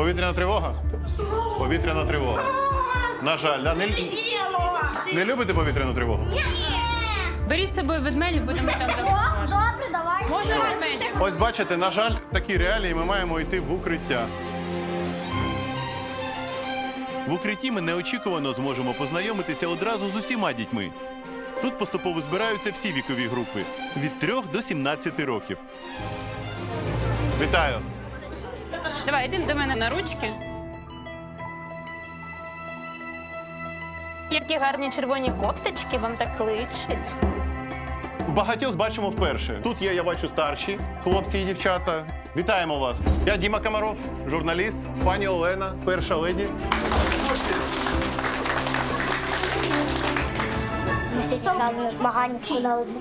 Повітряна тривога? Повітряна тривога. На жаль, да? не, не любите повітряну тривогу? Беріть з собою ведмедів, будемо там допомагати. добре, давай. Можна ведмедів? Ось бачите, на жаль, такі реалії ми маємо йти в укриття. В укритті ми неочікувано зможемо познайомитися одразу з усіма дітьми. Тут поступово збираються всі вікові групи від 3 до 17 років. Вітаю! Давай, йди до мене на ручки. Які гарні червоні кофточки вам так личать. Багатьох бачимо вперше. Тут є, я бачу, старші хлопці і дівчата. Вітаємо вас. Я Діма Камаров, журналіст, пані Олена, перша леді. Ми всі грали на змаганнях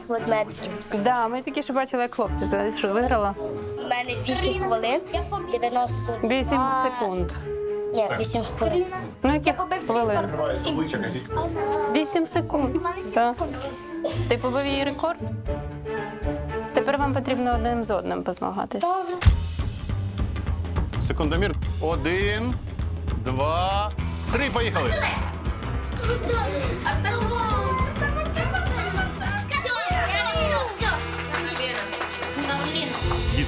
ведмедиків. Да, ми такі що бачили, як хлопці. Знаєте, що виграла? У мене 8 хвилин, 90... 8 секунд. Ні, 8 хвилин. Ну, які хвилин? 8 секунд. Так. Ти побив її рекорд? Тепер вам потрібно одним з одним позмагатись. Секундомір. Один, два, три. Поїхали.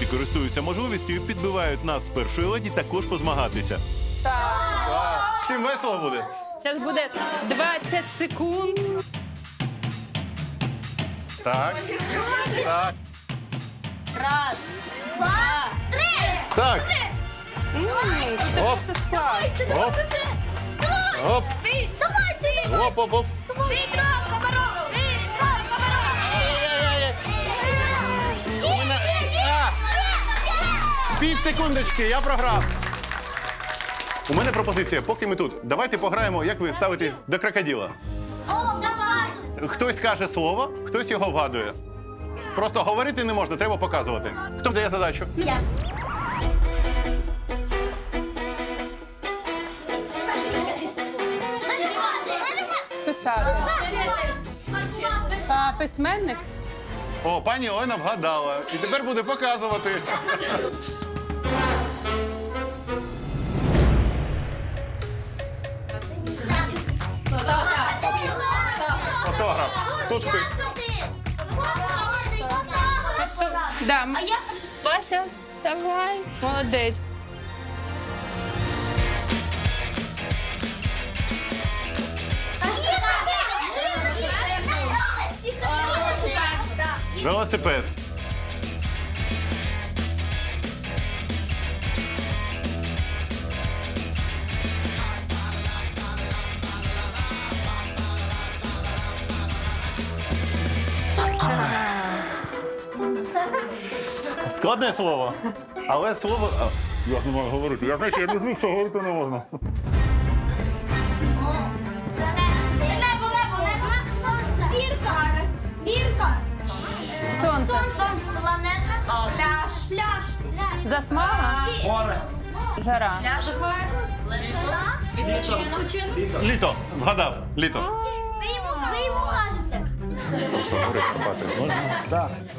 Діти користуються можливістю і підбивають нас з першої леді також позмагатися. Так. Всім весело буде. Зараз буде 20 секунд. Так. Так. Раз, два, три! Так. М, Ти Оп. просто склас. Оп. Оп. Давай! Оп, оп, оп. Пів секундочки, я програв. У мене пропозиція, поки ми тут. Давайте пограємо, як ви ставитесь до крокодила. О, давай! Хтось каже слово, хтось його вгадує. Просто говорити не можна, треба показувати. Хто дає задачу? Я. Писати. А, письменник? О, пані Олена вгадала. І тепер буде показувати. Фотограф. Тут хто? Да. А я Вася, давай. Молодець. Велосипед. Складне слово. Але слово. А, Я ж не можу говорити. Я знаю, що я не звик, що говорити не можна. Зірка! Зірка! Сонце. Сонце! Планета! Пляж! Пляж! Засмага. Гора. Літо. Вгадав. Літо. Ви йому, ви йому кажете.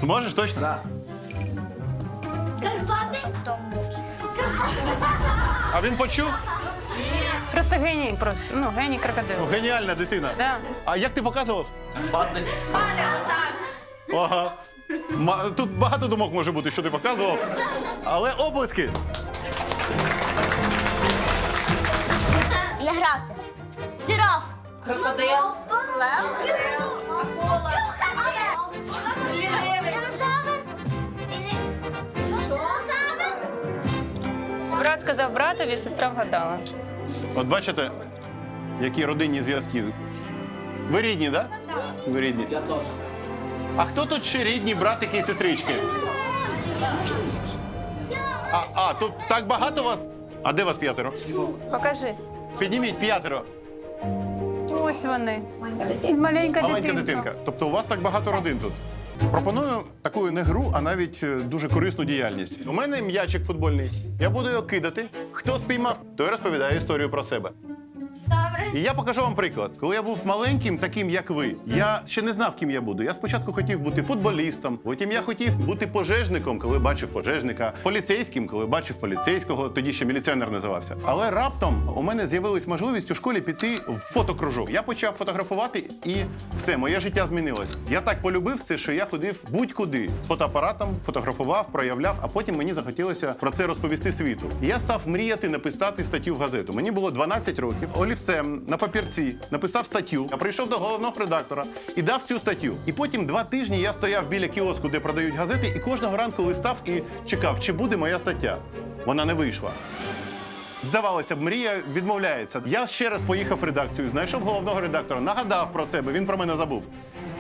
Зможеш точно? Карпати? А він почув? Просто геній, просто. Ну, геній крокодил. Ну, Геніальна дитина. Да. А як ти показував? Ага. Ма- Тут багато думок може бути, що ти показував. Але оплески. Не грати. Жираф. Крокодил. Лев. Акула. Сказав братові, сестра вгадала. От бачите, які родинні зв'язки. Ви рідні, так? Да? Ви рідні. А хто тут ще рідні братики і сестрички? А, а, тут так багато вас. А де вас п'ятеро? Покажи. Підніміть п'ятеро. Ось вони. Маленька, Маленька дитинка. дитинка. Тобто у вас так багато родин тут. Пропоную таку не гру, а навіть е, дуже корисну діяльність. У мене м'ячик футбольний. Я буду його кидати. Хто спіймав, той розповідає історію про себе. І я покажу вам приклад. Коли я був маленьким, таким як ви, я ще не знав, ким я буду. Я спочатку хотів бути футболістом, потім я хотів бути пожежником, коли бачив пожежника, поліцейським, коли бачив поліцейського, тоді ще міліціонер називався. Але раптом у мене з'явилась можливість у школі піти в фотокружок. Я почав фотографувати, і все, моє життя змінилось. Я так полюбив це, що я ходив будь-куди з фотоапаратом, фотографував, проявляв, а потім мені захотілося про це розповісти світу. Я став мріяти написати статтю в газету. Мені було 12 років. Олівцем на папірці написав статтю. Я прийшов до головного редактора і дав цю статтю. І потім два тижні я стояв біля кіоску, де продають газети, і кожного ранку листав і чекав, чи буде моя стаття. Вона не вийшла. Здавалося б, мрія відмовляється. Я ще раз поїхав в редакцію, знайшов головного редактора, нагадав про себе, він про мене забув.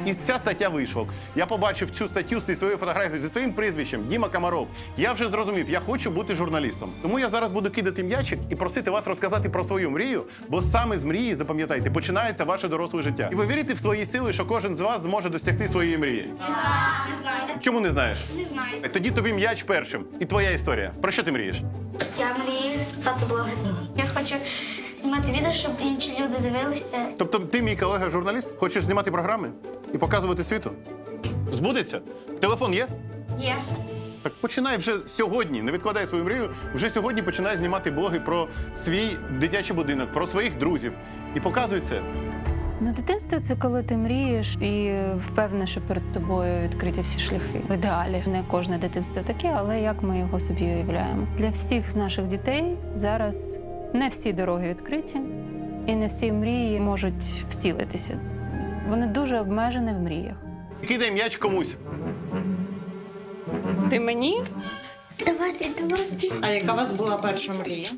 І ця стаття вийшла. Я побачив цю статтю зі своєю фотографією, зі своїм прізвищем Діма Камаров. Я вже зрозумів, я хочу бути журналістом. Тому я зараз буду кидати м'ячик і просити вас розказати про свою мрію, бо саме з мрії, запам'ятайте, починається ваше доросле життя. І ви вірите в свої сили, що кожен з вас зможе досягти своєї мрії. Не знаю, не знаю. Чому не знаєш? Не знаю. Тоді тобі м'яч першим. І твоя історія. Про що ти мрієш? Я мрію стати блогером. Я хочу знімати відео, щоб інші люди дивилися. Тобто ти, мій колега журналіст, хочеш знімати програми і показувати світу? Збудеться? Телефон є? Є. Так починай вже сьогодні, не відкладай свою мрію. Вже сьогодні починай знімати блоги про свій дитячий будинок, про своїх друзів. І показуй це. Ну, дитинство це коли ти мрієш і впевнений, що перед тобою відкриті всі шляхи. В ідеалі не кожне дитинство таке, але як ми його собі уявляємо. Для всіх з наших дітей зараз не всі дороги відкриті, і не всі мрії можуть втілитися. Вони дуже обмежені в мріях. Кидай м'яч комусь. Ти мені Давайте, давайте. А яка у вас була перша мрія?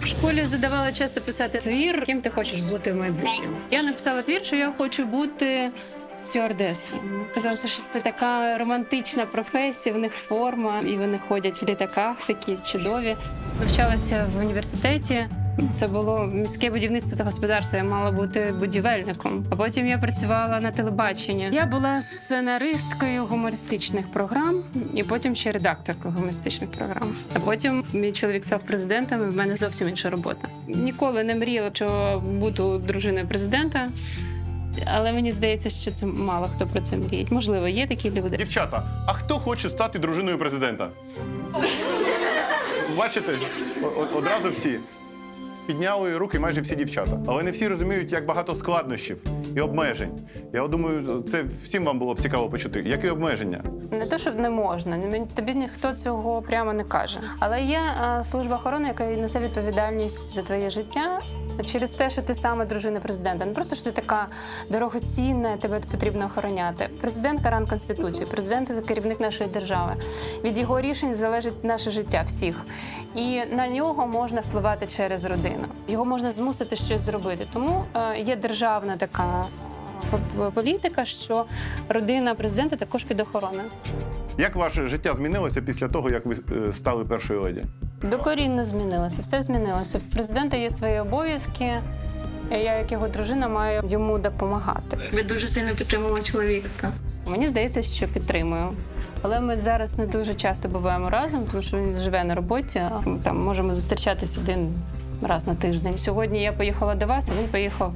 в школі задавали часто писати твір, ким ти хочеш бути в майбутньому. Я написала твір, що я хочу бути стюардесою. Казалося, що це така романтична професія, в них форма, і вони ходять в літаках такі чудові. Навчалася в університеті. Це було міське будівництво та господарство. Я мала бути будівельником. А потім я працювала на телебаченні. Я була сценаристкою гумористичних програм, і потім ще редакторкою гумористичних програм. А потім мій чоловік став президентом. і в мене зовсім інша робота. Ніколи не мріяла, що буду дружиною президента. Але мені здається, що це мало хто про це мріє. Можливо, є такі люди. Дівчата, а хто хоче стати дружиною президента? Бачите, одразу всі. Підняли руки майже всі дівчата. Але не всі розуміють, як багато складнощів і обмежень. Я думаю, це всім вам було б цікаво почути. Які обмеження? Не то, що не можна, тобі ніхто цього прямо не каже. Але є е, служба охорони, яка несе відповідальність за твоє життя через те, що ти саме дружина президента. Не просто що ти така дорогоцінна, тебе потрібно охороняти. Президент гарант конституції, президент це керівник нашої держави. Від його рішень залежить наше життя всіх, і на нього можна впливати через родину. Його можна змусити щось зробити. Тому е, є державна така. е, Політика, що родина президента також під охороною. Як ваше життя змінилося після того, як ви е, стали першою леді? Докорінно змінилося, все змінилося. В президента є свої обов'язки. Я, як його дружина, маю йому допомагати. Ви дуже сильно підтримували чоловіка. так? Мені здається, що підтримую. Але ми зараз не дуже часто буваємо разом, тому що він живе на роботі. ми Там можемо зустрічатись один раз на тиждень. Сьогодні я поїхала до вас, а він поїхав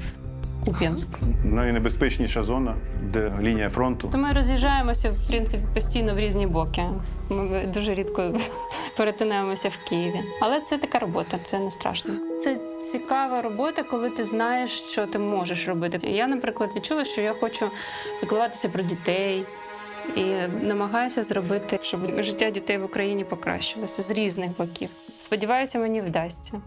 Куп'янськ. Найнебезпечніша зона, де лінія фронту. То ми роз'їжджаємося в принципі постійно в різні боки. Ми дуже рідко перетинаємося в Києві. Але це така робота, це не страшно. Це цікава робота, коли ти знаєш, що ти можеш робити. Я, наприклад, відчула, що я хочу піклуватися про дітей. І намагаюся зробити, щоб життя дітей в Україні покращилося з різних боків. Сподіваюся, мені вдасться.